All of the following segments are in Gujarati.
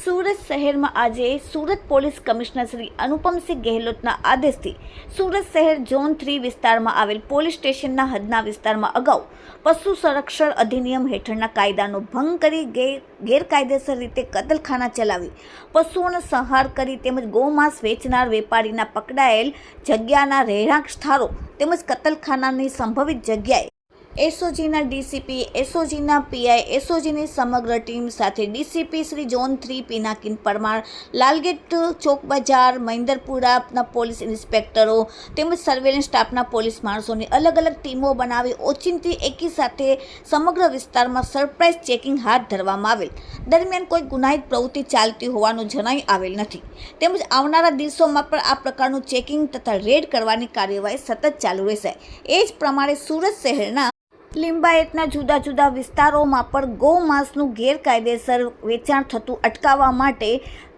સુરત શહેરમાં આજે સુરત પોલીસ કમિશનર શ્રી અનુપમસિંહ ગેહલોતના આદેશથી સુરત શહેર ઝોન થ્રી વિસ્તારમાં આવેલ પોલીસ સ્ટેશનના હદના વિસ્તારમાં અગાઉ પશુ સંરક્ષણ અધિનિયમ હેઠળના કાયદાનો ભંગ કરી ગેર- ગેરકાયદેસર રીતે કતલખાના ચલાવી, પશુઓનો સંહાર કરી તેમજ ગૌમાંસ વેચનાર વેપારીના પકડાયેલ જગ્યાના રહેણાંક સ્થળો તેમજ કતલખાનાની સંભવિત જગ્યાએ એસઓજીના ડીસીપી, એસઓજીના પીઆઈ, એસઓજીની સમગ્ર ટીમ સાથે DCP Shri zone three Pinakin Parmar, Lalgate Chowk Bazaar મહિન્દરપુરાના police ઇન્સ્પેક્ટરો તેમજ સર્વેલન્સ સ્ટાફના પોલીસ માણસોની અલગ અલગ ટીમો બનાવી ઓચિંતી એકી સાથે સમગ્ર વિસ્તારમાં સરપ્રાઇઝ ચેકિંગ હાથ ધરવામાં આવેલ. દરમિયાન કોઈ ગુનાહિત પ્રવૃત્તિ ચાલતી હોવાનું જણાઈ આવેલ નથી. તેમજ આવનારા દિવસોમાં પણ આ પ્રકારનું ચેકિંગ તથા રેડ કરવાની કાર્યવાહી સતત ચાલુ રહેશે. એ જ પ્રમાણે સુરત શહેરના લિંબાયતના જુદા જુદા વિસ્તારોમાં પણ ગૌમાંસનું ગેરકાયદેસર વેચાણ થતું અટકાવવા માટે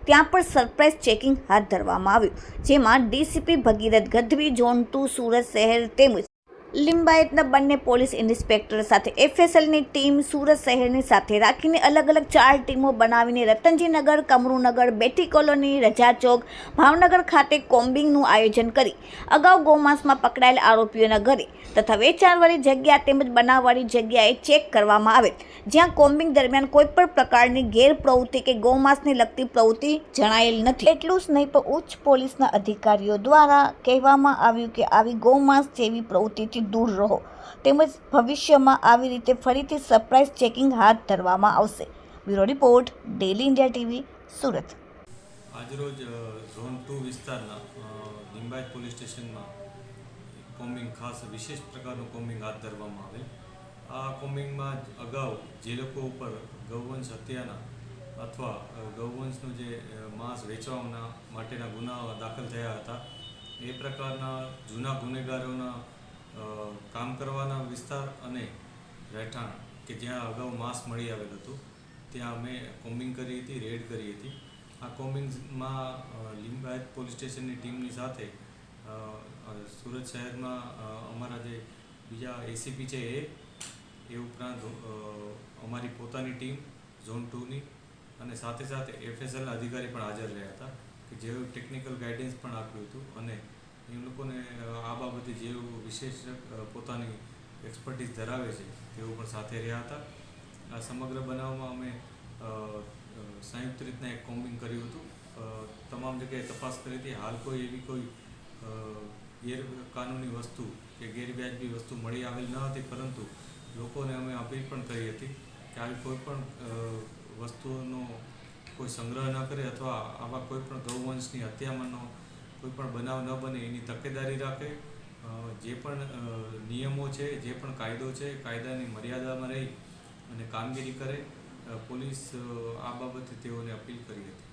ત્યાં પણ સરપ્રાઇઝ ચેકિંગ હાથ ધરવામાં આવ્યું, જેમાં DCP Bhagirath Gadhvi zone two Surat શહેર તેમજ લિંબાયતના બંને પોલીસ ઇન્સ્પેક્ટર સાથે એફએસએલની ટીમ સુરત શહેરની સાથે રાખીને અલગ અલગ ચાર ટીમો બનાવીને રતનજીનગર, કમરુનગર, બેટી કોલોની રજા ચોક ભાવનગર ખાતે કોમ્બિંગનું આયોજન કરી અગાઉ ગૌમાંસમાં પકડાયેલ આરોપીઓના ઘરે તથા વેચાણવાળી જગ્યા તેમજ બનાવવાળી જગ્યાએ ચેક કરવામાં આવેલ જ્યાં કોમ્બિંગ દરમિયાન કોઈપણ પ્રકારની ગેરપ્રવૃત્તિ કે ગૌમાંસને લગતી પ્રવૃત્તિ જણાયેલ નથી. એટલું જ નહીં પણ ઉચ્ચ પોલીસના અધિકારીઓ દ્વારા કહેવામાં આવ્યું કે આવી ગૌમાંસ જેવી પ્રવૃત્તિથી દૂર રહો. તેમજ ભવિષ્યમાં આવી રીતે ફરીથી સરપ્રાઇઝ ચેકિંગ હાથ ધરવામાં આવશે. Bureau report daily India TV Surat. આજરોજ ઝોન ટુ વિસ્તારના લિંબાયત પોલીસ સ્ટેશનમાં કોમ્બિંગ ખાસ વિશેષ પ્રકારનું કોમ્બિંગ હાથ ધરવામાં આવેલ. આ કોમ્બિંગમાં અગાઉ જે લોકો ઉપર ગૌવંશ હત્યાના અથવા ગૌવંશનું જે માંસ વેચવાના માટેના ગુનાઓ દાખલ થયા હતા, એ પ્રકારના જૂના ગુનેગારોના કામ કરવાના વિસ્તાર અને રહેઠાણ કે જ્યાં અગાઉ માંસ મળી આવેલ હતું, ત્યાં અમે કોમ્બિંગ કરી હતી, રેડ કરી હતી. આ કોમ્બિંગમાં લિંબાયત પોલીસ સ્ટેશનની ટીમની સાથે સુરત શહેરમાં અમારા જે બીજા એસીપી છે એ એ ઉપરાંત અમારી પોતાની ટીમ, ઝોન ટુની અને સાથે સાથે એફએસએલ અધિકારી પણ હાજર રહ્યા હતા, કે જેઓ ટેકનિકલ ગાઈડન્સ પણ આપ્યું હતું અને એ લોકોને આ બાબતે જે વિશેષ પોતાની એક્સપર્ટીઝ ધરાવે છે, તેઓ પણ સાથે રહ્યા હતા. આ સમગ્ર બનાવમાં અમે સંયુક્ત રીતના એક કોમ્બિંગ કર્યું હતું. તમામ જગ્યાએ તપાસ કરી હતી. હાલ કોઈ એવી કોઈ ગેરકાનૂની વસ્તુ કે ગેરવ્યાજબી વસ્તુ મળી આવેલ ન હતી, પરંતુ લોકોને અમે અપીલ પણ કરી હતી કે આવી કોઈ પણ વસ્તુઓનો કોઈ સંગ્રહ ન કરે અથવા આવા કોઈ પણ ગૌવંશની હત્યામાંનો કોઈ પણ બનાવ ન બને એની તકેદારી રાખે. જે પણ નિયમો છે, જે પણ કાયદો છે, કાયદાની મર્યાદામાં રહી અને કામગીરી કરે પોલીસ આ બાબતે તેઓને અપીલ કરી હતી.